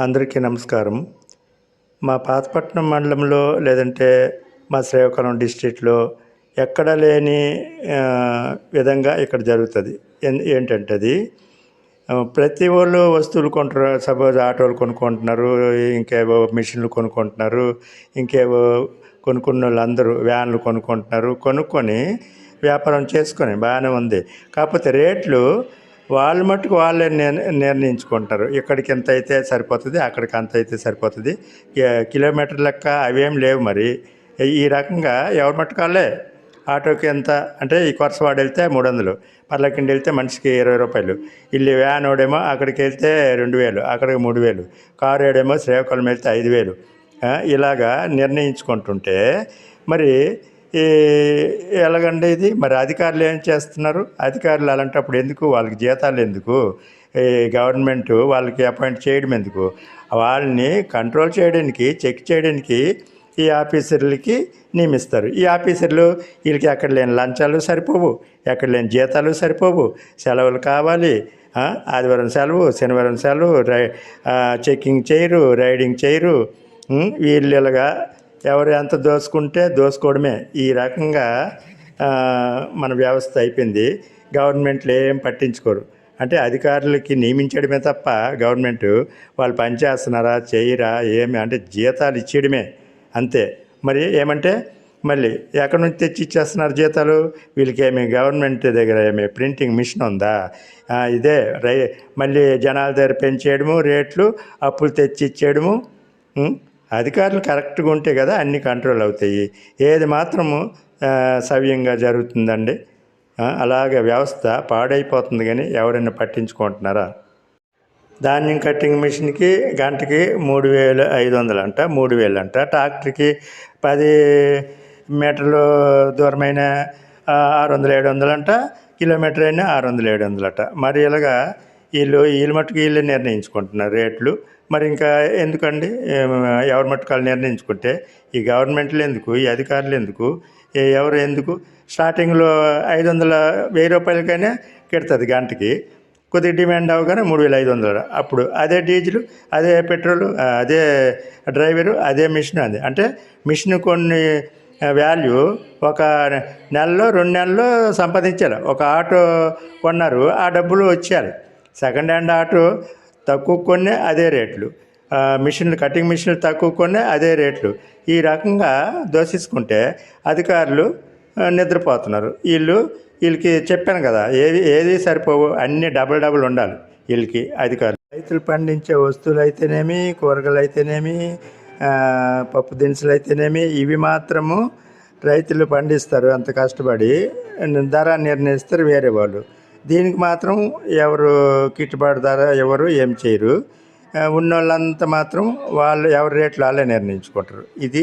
అందరికీ నమస్కారం. మా పాతపట్నం మండలంలో లేదంటే మా శ్రీకాకుళం డిస్ట్రిక్ట్లో ఎక్కడ లేని విధంగా ఇక్కడ జరుగుతుంది. ఎన్- ఏంటంటే అది ప్రతి వాళ్ళు వస్తువులు కొంటున్నారు. సపోజ్ ఆటోలు కొనుక్కుంటున్నారు ఇంకేవో మిషన్లు కొనుక్కుంటున్నారు ఇంకేవో కొనుక్కున్న వాళ్ళందరూ వ్యాన్లు కొనుక్కుంటున్నారు. కొనుక్కొని వ్యాపారం చేసుకొని బాగానే ఉంది. కాకపోతే రేట్లు వాళ్ళు మట్టుకు వాళ్ళే నిర్ణయించుకుంటారు. ఇక్కడికి ఎంత అయితే సరిపోతుంది అక్కడికి అంత అయితే సరిపోతుంది. కిలోమీటర్ లెక్క అవేం లేవు మరి. ఈ రకంగా ఎవరి మట్టుకు వాళ్ళే? ఆటోకి ఎంత? అంటే ఈ కొరసవాడ వెళ్తే మూడు వందలు పర్లకిండి వెళ్తే మనిషికి ఇరవై రూపాయలు. ఇల్లు వ్యాన్ ఓడేమో అక్కడికి వెళ్తే రెండు వేలు అక్కడికి మూడు వేలు. కారు ఏడేమో శ్రీకాకుళం వెళ్తే ఐదు వేలు. ఇలాగా నిర్ణయించుకుంటుంటే మరి ఎలాగండి ఇది మరి అధికారులు ఏం చేస్తున్నారు? అధికారులు అలాంటప్పుడు ఎందుకు? వాళ్ళకి జీతాలు ఎందుకు? ఈ గవర్నమెంట్ వాళ్ళకి అపాయింట్ చేయడం ఎందుకు? వాళ్ళని కంట్రోల్ చేయడానికి చెక్ చేయడానికి ఈ ఆఫీసర్లకి నియమిస్తారు. ఈ ఆఫీసర్లు వీళ్ళకి ఎక్కడ లేని లంచాలు సరిపోవు ఎక్కడ లేని జీతాలు సరిపోవు. సెలవులు కావాలి ఆదివారం సెలవు శనివారం సెలవు రై చెక్కింగ్ చేయరు రైడింగ్ చేయరు. ఉం, వీళ్ళు ఇలాగా ఎవరు ఎంత దోసుకుంటే దోసుకోవడమే. ఈ రకంగా మన వ్యవస్థ అయిపోయింది. గవర్నమెంట్లు ఏం పట్టించుకోరు. అంటే అధికారులకి నియమించడమే తప్ప గవర్నమెంట్ వాళ్ళు పనిచేస్తున్నారా చేయరా ఏమి అంటే జీతాలు ఇచ్చేయడమే అంతే. మరి ఏమంటే మళ్ళీ ఎక్కడి నుంచి తెచ్చి ఇచ్చేస్తున్నారు జీతాలు? వీళ్ళకి ఏమి గవర్నమెంట్ దగ్గర ఏమి ప్రింటింగ్ మిషన్ ఉందా? ఇదే రై మళ్ళీ జనాల దగ్గర పెంచేయడము రేట్లు అప్పులు తెచ్చి ఇచ్చేయడము అధికారులు కరెక్ట్గా ఉంటే కదా అన్ని కంట్రోల్ అవుతాయి. ఏది మాత్రము సవ్యంగా జరుగుతుందండి. అలాగే వ్యవస్థ పాడైపోతుంది కానీ ఎవరైనా పట్టించుకుంటున్నారా? ధాన్యం కట్టింగ్ మిషన్కి గంటకి మూడు వేలు ఐదు వందలు అంట మూడు వేలు అంట. ట్రాక్టర్కి పది మీటర్లు దూరమైన ఆరు వందలు ఏడు వందలు అంట కిలోమీటర్ అయినా ఆరు వందలు ఏడు వందలు అట. మరి ఇలాగా వీళ్ళు వీళ్ళ మట్టుకు వీళ్ళు నిర్ణయించుకుంటున్నారు రేట్లు. మరి ఇంకా ఎందుకండి? ఎవరి మట్టుకు వాళ్ళు నిర్ణయించుకుంటే? ఈ గవర్నమెంట్లు ఎందుకు? ఈ అధికారులు ఎందుకు? ఎవరు ఎందుకు? స్టార్టింగ్లో ఐదు వందల వెయ్యి రూపాయలకైనా కెడుతుంది గంటకి. కొద్దిగా డిమాండ్ అవగానే మూడు వేల ఐదు వందలు అప్పుడు అదే డీజిల్ అదే పెట్రోల్ అదే డ్రైవరు అదే మిషన్ అది. అంటే మిషన్ కొన్ని వాల్యూ ఒక నెలలో రెండు నెలల్లో సంపాదించారు ఒక ఆటో కొన్నారు ఆ డబ్బులు వచ్చారు సెకండ్ హ్యాండ్ ఆటో తక్కువ కొనే అదే రేట్లు. మిషన్లు కటింగ్ మిషన్లు తక్కువ కొనే అదే రేట్లు. ఈ రకంగా దోషించుకుంటే అధికారులు నిద్రపోతున్నారు. వీళ్ళు వీళ్ళకి చెప్పాను కదా ఏది ఏది సరిపోవు అన్నీ డబుల్ డబుల్ ఉండాలి వీళ్ళకి అధికారులు. రైతులు పండించే వస్తువులు అయితేనేమి కూరగాయలు అయితేనేమి పప్పు దినుసులు అయితేనేమి ఇవి మాత్రము రైతులు పండిస్తారు. అంత కష్టపడి ధర నిర్ణయిస్తారు వేరే వాళ్ళు. దీనికి మాత్రం ఎవరు గిట్టుబాటు ధర ఎవరు ఏం చేయరు. ఆ, ఉన్నోళ్ళంతా మాత్రం వాళ్ళు ఎవరి రేట్లు వాళ్ళే నిర్ణయించుకుంటారు. ఇది